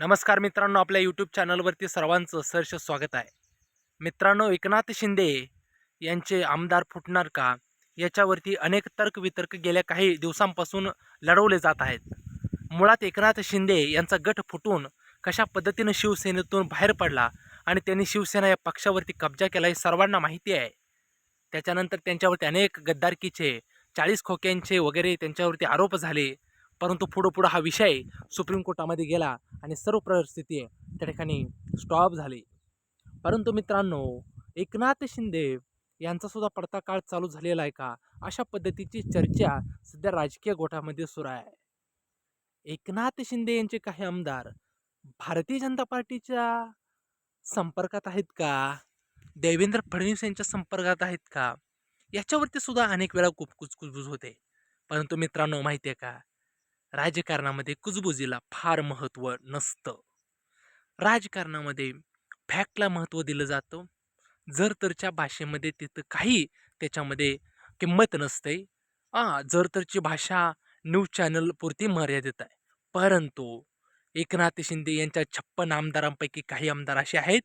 नमस्कार मित्रांनो आपल्या यूट्यूब चॅनलवरती सर्वांचं सहर्ष स्वागत आहे. मित्रांनो एकनाथ शिंदे यांचे आमदार फुटणार का? याच्यावरती अनेक तर्कवितर्क गेल्या काही दिवसांपासून लढवले जात आहेत. मुळात एकनाथ शिंदे यांचा गट फुटून कशा पद्धतीनं शिवसेनेतून बाहेर पडला आणि त्यांनी शिवसेना या पक्षावरती कब्जा केला हे सर्वांना माहिती आहे. त्याच्यानंतर त्यांच्यावरती अनेक गद्दारकीचे चाळीस खोक्यांचे वगैरे त्यांच्यावरती आरोप झाले. परंतु पुढं पुढं हा विषय सुप्रीम कोर्टामध्ये गेला आणि सर्व परिस्थिती त्या ठिकाणी स्टॉप झाली. परंतु मित्रांनो एकनाथ शिंदे यांचासुद्धा पडता काळ चालू झालेला आहे का? अशा पद्धतीची चर्चा सध्या राजकीय गोठामध्ये सुरू आहे. एकनाथ शिंदे यांचे काही आमदार भारतीय जनता पार्टीच्या संपर्कात आहेत का? देवेंद्र फडणवीस यांच्या संपर्कात आहेत का? याच्यावरती सुद्धा अनेक वेळा कुप कुचकुचबुज होते. परंतु मित्रांनो माहिती आहे का? राजकारणामध्ये कुजबुजीला फार महत्त्व नसतं. राजकारणामध्ये फॅक्टला महत्त्व दिलं जातं. जर तरच्या भाषेमध्ये तिथं काही त्याच्यामध्ये किंमत नसते. हां जर तरची भाषा न्यूज चॅनलपुरती मर्यादित आहे. परंतु एकनाथ शिंदे यांच्या छप्पन आमदारांपैकी काही आमदार असे आहेत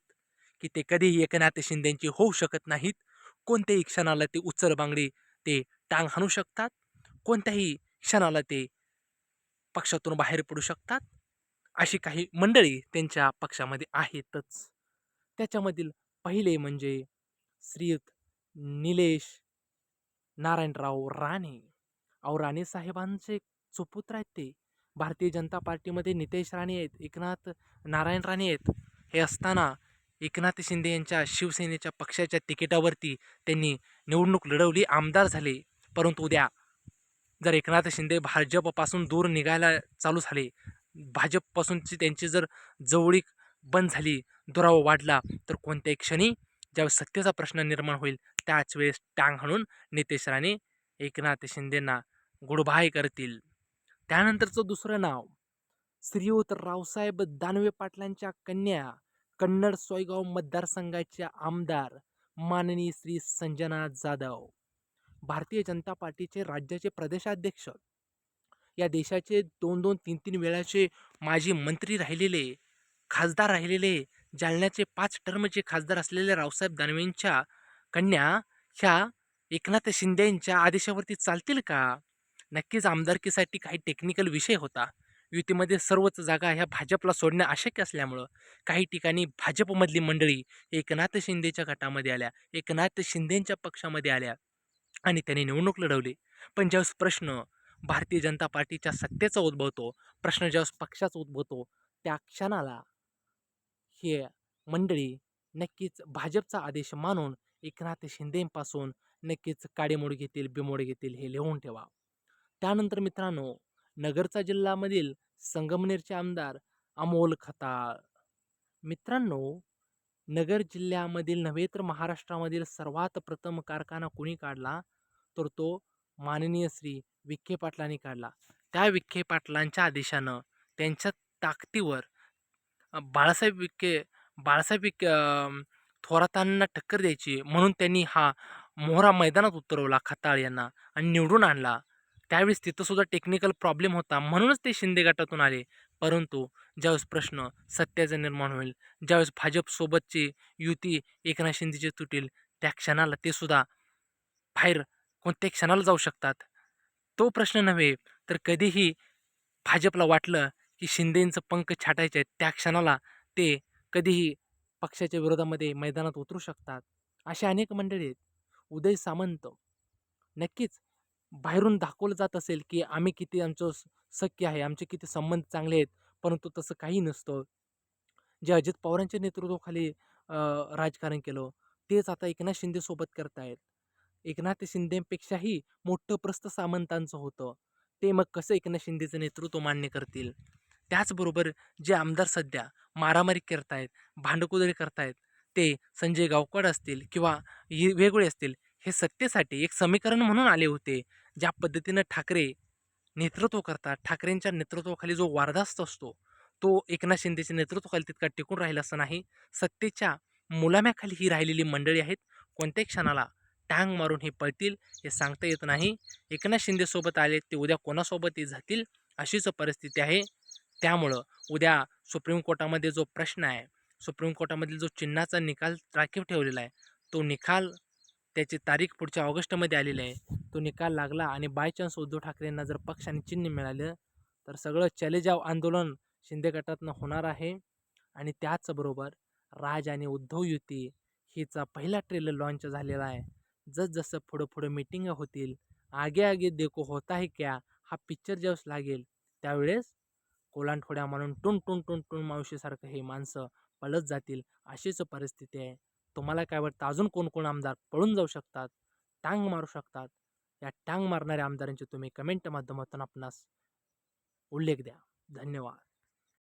की ते कधीही एकनाथ शिंदेंची होऊ शकत नाहीत. कोणत्याही क्षणाला ते उचलबांगडी ते टांग हाणू शकतात. कोणत्याही क्षणाला ते पक्षातून बाहेर पडू शकतात. अशी काही मंडळी त्यांच्या पक्षामध्ये आहेतच. त्याच्यामधील पहिले म्हणजे श्रीयुत निलेश नारायणराव राणे. अहो राणे साहेबांचे सुपुत्र आहेत ते. भारतीय जनता पार्टीमध्ये नितेश राणे आहेत एकनाथ नारायण राणे आहेत. हे असताना एकनाथ शिंदे यांच्या शिवसेनेच्या पक्षाच्या तिकिटावरती त्यांनी निवडणूक लढवली आमदार झाले. परंतु उद्या जर एकनाथ शिंदे भाजपपासून दूर निघायला चालू झाले भाजपपासूनची त्यांची जर जवळीक बंद झाली दुरावा वाढला तर कोणत्याही क्षणी ज्यावेळेस सत्तेचा प्रश्न निर्माण होईल त्याच वेळेस टांग हाणून नितेश राणे एकनाथ शिंदेंना गुडबाय करतील. त्यानंतरचं दुसरं नाव श्रीयुत रावसाहेब दानवे पाटलांच्या कन्या कन्नड सोयगाव मतदारसंघाच्या आमदार माननीय श्री संजना जाधव. भारतीय जनता पार्टीचे राज्याचे प्रदेशाध्यक्ष. या देशाचे दोन दोन तीन तीन वेळाचे माजी मंत्री राहिलेले खासदार राहिलेले जालन्याचे पाच टर्मचे खासदार असलेले रावसाहेब दानवेंच्या कन्या ह्या एकनाथ शिंदेंच्या आदेशावरती चालतील का? नक्कीच आमदारकीसाठी काही टेक्निकल विषय होता. युतीमध्ये सर्वच जागा ह्या भाजपला सोडणं अशक्य असल्यामुळं काही ठिकाणी भाजपमधली मंडळी एकनाथ शिंदेच्या गटामध्ये आल्या एकनाथ शिंदेंच्या पक्षामध्ये आल्या. आणि त्यांनी निवडणूक लढवली. पण ज्यावेळेस प्रश्न भारतीय जनता पार्टीच्या सत्तेचा उद्भवतो प्रश्न ज्यावेळेस पक्षाचा उद्भवतो त्या क्षणाला हे मंडळी नक्कीच भाजपचा आदेश मानून एकनाथ शिंदेपासून नक्कीच काडेमोड घेतील बिमोड घेतील हे लिहून ठेवा. त्यानंतर मित्रांनो नगरचा जिल्ह्यामधील संगमनेरचे आमदार अमोल खताळ. मित्रांनो नगर जिल्ह्यामधील नव्हे तर महाराष्ट्रामधील सर्वात प्रथम कारखाना कुणी काढला? तर तो माननीय श्री. विखे पाटलांनी काढला. त्या विखे पाटलांच्या आदेशानं त्यांच्या ताकदीवर बाळासाहेब विखे बाळासाहेब विखे थोरातांना टक्कर द्यायची म्हणून त्यांनी हा मोहरा मैदानात उतरवला खताळ यांना आणि निवडून आणला. त्यावेळेस तिथंसुद्धा टेक्निकल प्रॉब्लेम होता म्हणूनच ते शिंदे गटातून आले. परंतु ज्यावेळेस प्रश्न सत्याचा निर्माण होईल ज्यावेळेस भाजपसोबतची युती एकनाथ शिंदेची तुटेल त्या क्षणाला ते सुद्धा बाहेर कोणत्या क्षणाला जाऊ शकतात. तो प्रश्न नव्हे तर कधीही भाजपला वाटलं की शिंदेंचं पंख छाटायचे आहेत त्या क्षणाला ते कधीही पक्षाच्या विरोधामध्ये मैदानात उतरू शकतात. असे अनेक मंडळी आहेत. उदय सामंत नक्कीच बाहेरून दाखवलं जात असेल की आम्ही किती आमचं स- सख्य आहे आमचे किती संबंध चांगले आहेत परंतु तसं काही नसतं. जे अजित पवारांच्या नेतृत्वाखाली राजकारण केलं तेच आता एकनाथ शिंदेसोबत करतायत. एकनाथ शिंदेपेक्षाही मोठं प्रस्थ सामंतांचं होतं. ते मग कसं एकनाथ शिंदेचं नेतृत्व मान्य करतील? त्याचबरोबर जे आमदार सध्या मारामारी करतायत भांडकुदरी करतायत ते संजय गावकड असतील किंवा वेगळे असतील हे सत्तेसाठी एक समीकरण म्हणून आले होते ज्या पद्धतीनं ठाकरे नेतृत्व करतात. ठाकरेंच्या नेतृत्वाखाली जो वारदास्त असतो तो एकनाथ शिंदेच्या नेतृत्वाखाली तितका टिकून राहिला असं नाही. सत्तेच्या मुलाम्याखाली ही राहिलेली मंडळी आहेत. कोणत्याही क्षणाला टांग मारून हे पळतील हे सांगता येत नाही. एकनाथ शिंदेसोबत आले ते उद्या कोणासोबतही जातील अशीच परिस्थिती आहे. त्यामुळं उद्या सुप्रीम कोर्टामध्ये जो प्रश्न आहे सुप्रीम कोर्टामधील जो चिन्हाचा निकाल राखीव ठेवलेला आहे तो निकाल त्याची तारीख पुढच्या ऑगस्टमध्ये आलेली आहे. तो निकाल लागला आणि बाय चान्स उद्धव ठाकरेंना जर पक्ष आणि चिन्ह मिळालं तर सगळं चले जाव आंदोलन शिंदे गटातनं होणार आहे. आणि त्याचबरोबर राज आणि उद्धव युती हिचा पहिला ट्रेलर लॉन्च झालेला आहे. जसजसं पुढं पुढं मिटिंग होतील आगे आगे देखो होता है क्या हा पिक्चर ज्यावेळेस लागेल त्यावेळेस कोलांठोड्या म्हणून टुन टुन टुन टुन मावशीसारखं हे माणसं पळत जातील अशीच परिस्थिती आहे. तुम्हाला काय वाटतं अजून कोण कोण आमदार पळून जाऊ शकतात टांग मारू शकतात? या टांग मारणाऱ्या आमदारांचे तुम्ही कमेंट माध्यमातून आपणास उल्लेख द्या. धन्यवाद.